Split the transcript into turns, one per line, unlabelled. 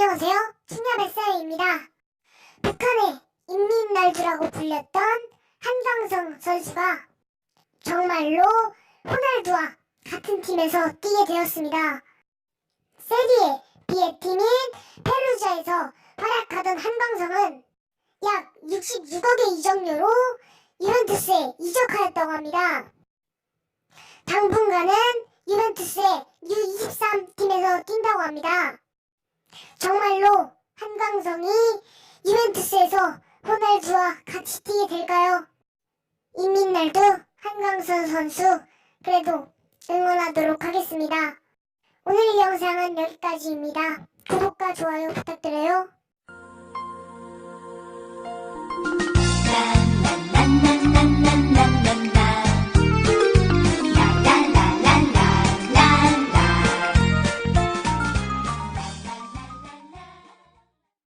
안녕하세요. 신협SI입니다. 북한의 인민날주라고 불렸던 한상성 선수가 정말로 호날두와 같은 팀에서 뛰게 되었습니다. 세리에 비의 팀인 페루자에서 활약하던 한강성은 약 66억의 이적료로 유벤투스에 이적하였다고 합니다. 당분간은 유벤투스의 U23 팀에서 뛴다고 합니다. 정말로 한강성이 유벤투스에서 호날두와 같이 뛰게 될까요? 이민날도 한강선 선수 그래도 응원하도록 하겠습니다. 오늘 영상은 여기까지입니다. 구독과 좋아요 부탁드려요.